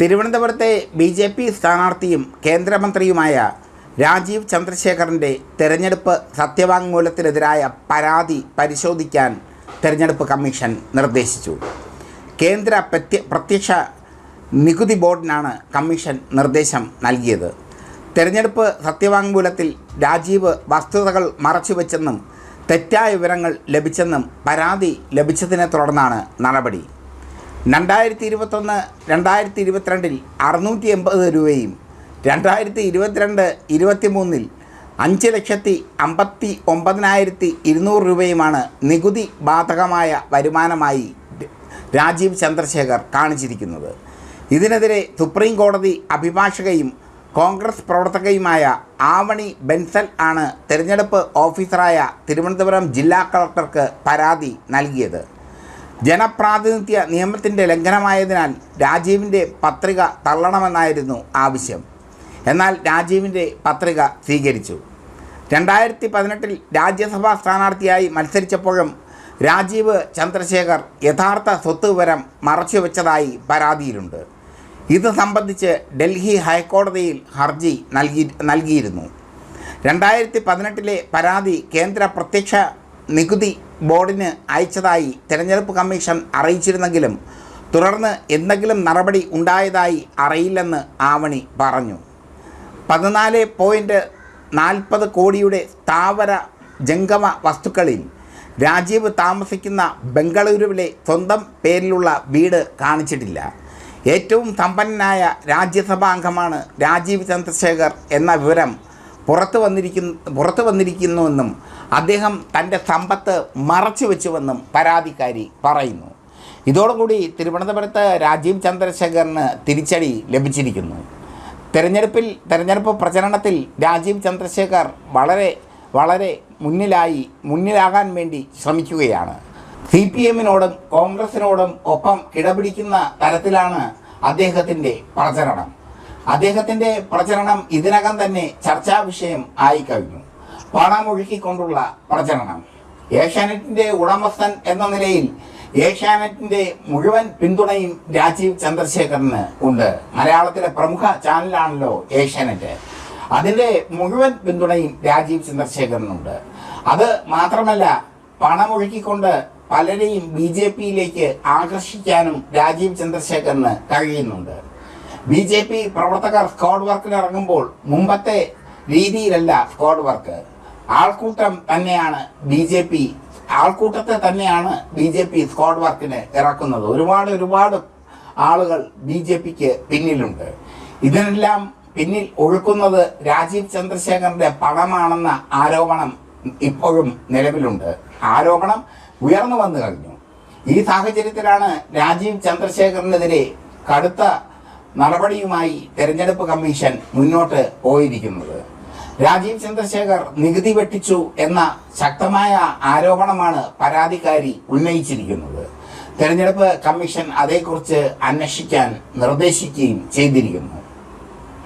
തിരുവനന്തപുരത്തെ B J P സ്ഥാനാർത്ഥിയും കേന്ദ്രമന്ത്രിയുമായ രാജീവ് ചന്ദ്രശേഖറിന്റെ തെരഞ്ഞെടുപ്പ് സത്യവാങ്മൂലത്തിനെതിരായ പരാതി പരിശോധിക്കാൻ തെരഞ്ഞെടുപ്പ് കമ്മീഷൻ നിർദ്ദേശിച്ചു. കേന്ദ്ര പ്രത്യ പ്രത്യക്ഷ നികുതി ബോർഡിനാണ് കമ്മീഷൻ നിർദ്ദേശം നൽകിയത്. തെരഞ്ഞെടുപ്പ് സത്യവാങ്മൂലത്തിൽ രാജീവ് വസ്തുതകൾ മറച്ചുവെച്ചെന്നും തെറ്റായ വിവരങ്ങൾ ലഭിച്ചെന്നും പരാതി ലഭിച്ചതിനെ തുടർന്നാണ് നടപടി. രണ്ടായിരത്തി ഇരുപത്തൊന്ന് രണ്ടായിരത്തി ഇരുപത്തിരണ്ടിൽ അറുന്നൂറ്റി എൺപത് രൂപയും രണ്ടായിരത്തി ഇരുപത്തിരണ്ട് ഇരുപത്തി മൂന്നിൽ അഞ്ച് ലക്ഷത്തി അമ്പത്തി ഒമ്പതിനായിരത്തി ഇരുന്നൂറ് രൂപയുമാണ് നികുതി ബാധകമായ വരുമാനമായി രാജീവ് ചന്ദ്രശേഖർ കാണിച്ചിരിക്കുന്നത്. ഇതിനെതിരെ സുപ്രീം കോടതി അഭിഭാഷകയും കോൺഗ്രസ് പ്രവർത്തകയുമായ ആവണി ബെൻസൽ ആണ് തിരഞ്ഞെടുപ്പ് ഓഫീസറായ തിരുവനന്തപുരം ജില്ലാ കളക്ടർക്ക് പരാതി നൽകിയത്. ജനപ്രാതിനിധ്യ നിയമത്തിന്റെ ലംഘനമായതിനാൽ രാജീവിന്റെ പത്രിക തള്ളണമെന്നായിരുന്നു ആവശ്യം. എന്നാൽ രാജീവിന്റെ പത്രിക സ്വീകരിച്ചു. രണ്ടായിരത്തി പതിനെട്ടിൽ രാജ്യസഭാ സ്ഥാനാർത്ഥിയായി മത്സരിച്ചപ്പോഴും രാജീവ് ചന്ദ്രശേഖർ യഥാർത്ഥ സ്വത്ത് വിവരം മറച്ചുവെച്ചതായി പരാതിയിലുണ്ട്. ഇത് സംബന്ധിച്ച് ഡൽഹി ഹൈക്കോടതിയിൽ ഹർജി നൽകി നൽകിയിരുന്നു. രണ്ടായിരത്തി പതിനെട്ടിലെ പരാതി കേന്ദ്ര പ്രത്യക്ഷ നികുതി ബോർഡിന് അയച്ചതായി തിരഞ്ഞെടുപ്പ് കമ്മീഷൻ അറിയിച്ചിരുന്നെങ്കിലും തുടർന്ന് എന്തെങ്കിലും നടപടി ഉണ്ടായതായി അറിയില്ലെന്ന് ആവണി പറഞ്ഞു. പതിനാല് പോയിന്റ് നാൽപ്പത് കോടിയുടെ സ്ഥാവര ജംഗമ വസ്തുക്കളിൽ രാജീവ് താമസിക്കുന്ന ബംഗളൂരുവിലെ സ്വന്തം പേരിലുള്ള വീട് കാണിച്ചിട്ടില്ല. ഏറ്റവും സമ്പന്നനായ രാജ്യസഭാംഗമാണ് രാജീവ് ചന്ദ്രശേഖർ എന്ന വിവരം പുറത്തു വന്നിരിക്കുന്ന പുറത്ത് വന്നിരിക്കുന്നുവെന്നും അദ്ദേഹം തന്റെ സമ്പത്ത് മറച്ചു വെച്ചുവെന്നും പരാതിക്കാരി പറയുന്നു. ഇതോടുകൂടി തിരുവനന്തപുരത്ത് രാജീവ് ചന്ദ്രശേഖറിന് തിരിച്ചടി ലഭിച്ചിരിക്കുന്നു. തെരഞ്ഞെടുപ്പിൽ തെരഞ്ഞെടുപ്പ് പ്രചരണത്തിൽ രാജീവ് ചന്ദ്രശേഖർ വളരെ വളരെ മുന്നിലായി മുന്നിലാകാൻ വേണ്ടി ശ്രമിക്കുകയാണ്. സി പി എമ്മിനോടും കോൺഗ്രസിനോടും ഒപ്പം കിടപിടിക്കുന്ന തരത്തിലാണ് അദ്ദേഹത്തിന്റെ പ്രചരണം. അദ്ദേഹത്തിന്റെ പ്രചരണം ഇതിനകം തന്നെ ചർച്ചാ വിഷയം ആയിക്കഴിഞ്ഞു പണമൊഴുക്കിക്കൊണ്ടുള്ള പ്രചരണം. ഏഷ്യാനെറ്റിന്റെ ഉടമസ്ഥൻ എന്ന നിലയിൽ ഏഷ്യാനെറ്റിന്റെ മുഴുവൻ പിന്തുണയും രാജീവ് ചന്ദ്രശേഖറിന് ഉണ്ട്. മലയാളത്തിലെ പ്രമുഖ ചാനലാണല്ലോ ഏഷ്യാനെറ്റ്. അതിന്റെ മുഴുവൻ പിന്തുണയും രാജീവ് ചന്ദ്രശേഖറിനുണ്ട് അത് മാത്രമല്ല പണമൊഴുക്കിക്കൊണ്ട് പലരെയും ബി ജെ പിയിലേക്ക് ആകർഷിക്കാനും രാജീവ് ചന്ദ്രശേഖറിന് കഴിയുന്നുണ്ട്. ബി ജെ പി പ്രവർത്തകർ സ്ക്വാഡ് വർക്കിന് ഇറങ്ങുമ്പോൾ മുമ്പത്തെ രീതിയിലല്ല സ്ക്വാഡ് വർക്ക്. ആൾക്കൂട്ടം തന്നെയാണ് ബി ജെ പി. ആൾക്കൂട്ടത്തെ തന്നെയാണ് ബി ജെ പി സ്ക്വാഡ് വർക്കിന് ഇറക്കുന്നത്. ഒരുപാട് ഒരുപാട് ആളുകൾ ബി ജെ പിക്ക് പിന്നിലുണ്ട്. ഇതിനെല്ലാം പിന്നിൽ ഒഴുക്കുന്നത് രാജീവ് ചന്ദ്രശേഖറിന്റെ പണമാണെന്ന ആരോപണം ഇപ്പോഴും നിലവിലുണ്ട്. ആരോപണം ഉയർന്നു വന്നു കഴിഞ്ഞു. ഈ സാഹചര്യത്തിലാണ് രാജീവ് ചന്ദ്രശേഖറിനെതിരെ കടുത്ത നടപടിയുമായി തെരഞ്ഞെടുപ്പ് കമ്മീഷൻ മുന്നോട്ട് പോയിരിക്കുന്നത്. രാജീവ് ചന്ദ്രശേഖർ നികുതി വെട്ടിച്ചു എന്ന ശക്തമായ ആരോപണമാണ് പരാതിക്കാരി ഉന്നയിച്ചിരിക്കുന്നത്. തെരഞ്ഞെടുപ്പ് കമ്മീഷൻ അതേക്കുറിച്ച് അന്വേഷിക്കാൻ നിർദ്ദേശിക്കുകയും ചെയ്തിരിക്കുന്നു.